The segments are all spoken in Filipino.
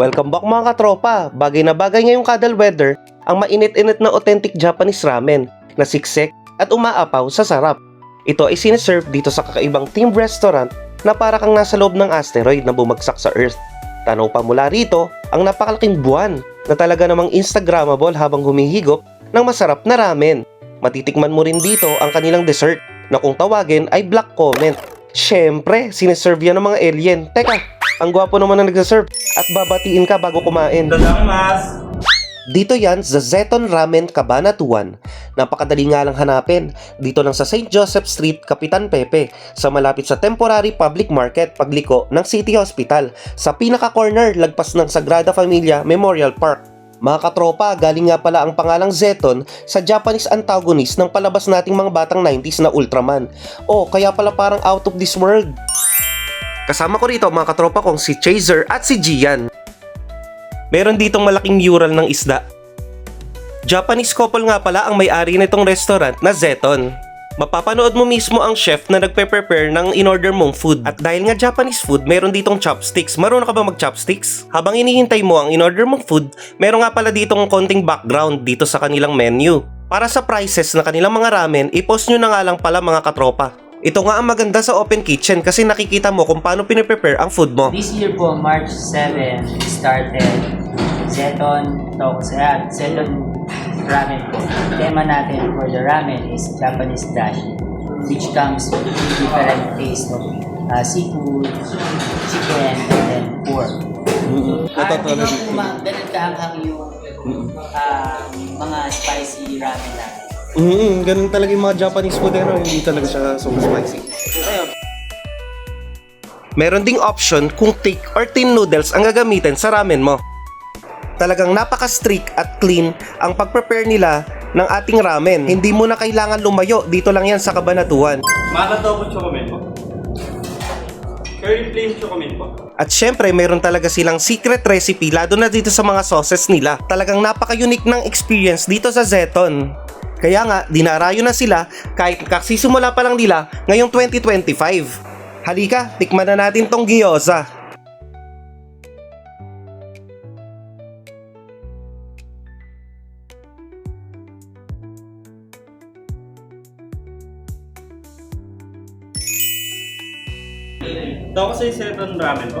Welcome back mga katropa! Bagay na bagay ngayong cuddle weather ang mainit-init na authentic Japanese ramen na siksik at umaapaw sa sarap. Ito ay sineserve dito sa kakaibang team restaurant na para kang nasa loob ng asteroid na bumagsak sa Earth. Tanaw pa mula rito ang napakalaking buwan na talaga namang Instagrammable habang humihigop ng masarap na ramen. Matitikman mo rin dito ang kanilang dessert na kung tawagin ay black comment. Siyempre, sineserve yan ng mga alien. Teka, ang gwapo naman na nagsaserve at babatiin ka bago kumain. Dadakimasu! Dito yan sa Zeton Ramen Cabanatuan. Napakadali nga lang hanapin. Dito lang sa St. Joseph Street, Kapitan Pepe, sa malapit sa Temporary Public Market pagliko ng City Hospital, sa pinaka-corner lagpas ng Sagrada Familia Memorial Park. Mga katropa, galing nga pala ang pangalang Zeton sa Japanese antagonist ng palabas nating mga batang 90s na Ultraman. Oh, kaya pala parang out of this world. Kasama ko rito mga katropa kong si Chaser at si Gian. Meron ditong malaking mural ng isda. Japanese couple nga pala ang may-ari nitong restaurant na Zeton. Mapapanood mo mismo ang chef na nagpe-prepare ng in-order mong food. At dahil nga Japanese food, meron ditong chopsticks. Marunong ka ba mag-chopsticks? Habang inihintay mo ang in-order mong food, meron nga pala ditong konting background dito sa kanilang menu. Para sa prices na kanilang mga ramen, i-post nyo na nga lang pala mga katropa. Ito nga ang maganda sa open kitchen kasi nakikita mo kung paano piniprepare ang food mo. This year po, March 7, started Zeton Tokusayat, Zeton Ramen po. Tema natin for the ramen is Japanese dashi, which comes with different taste of uh, seafood, chicken, and then pork. Ah, ganun, ganun kaanghang yung ah, mga spicy ramen natin. Mm, ganun talaga yung mga Japanese food pero hindi talaga siya so spicy. Meron ding option kung thick or thin noodles ang gagamitin sa ramen mo. Talagang napaka-strict at clean ang pag-prepare nila ng ating ramen. Hindi mo na kailangan lumayo, dito lang yan sa Kabanatuan. Maka double chocolate po. Curry plain chocolate po. At syempre, meron talaga silang secret recipe lalo na dito sa mga sauces nila. Talagang napaka-unique ng experience dito sa Zeton. Kaya nga, dinarayo na sila kahit kasisimula pa lang nila ngayong 2025. Halika, tikman na natin tong gyoza. Ito kasi seven ramen po.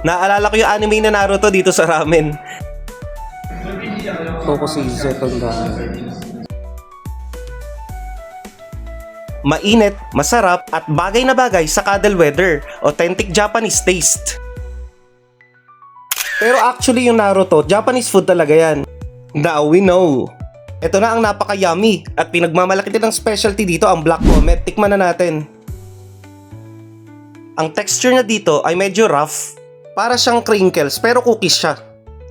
Naalala ko yung anime na Naruto dito sa ramen. Ito ko si Zeton ramen. Mainit, masarap, at bagay na bagay sa cuddle weather. Authentic Japanese taste. Pero actually yung Naruto, Japanese food talaga yan. Now we know. Ito na ang napaka-yummy at pinagmamalaki din ng specialty dito ang Black Comet. Tikman na natin. Ang texture niya dito ay medyo rough. Para siyang crinkles pero cookies siya.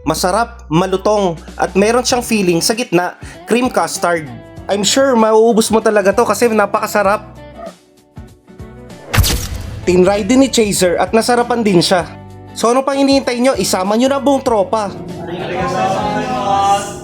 Masarap, malutong, at meron siyang feeling sa gitna, cream custard. I'm sure mauubos mo talaga to kasi napakasarap. Tinry din ni Chaser at nasarapan din siya. So ano pang hinihintay nyo? Isama nyo na buong tropa. Arigatou gozaimasu!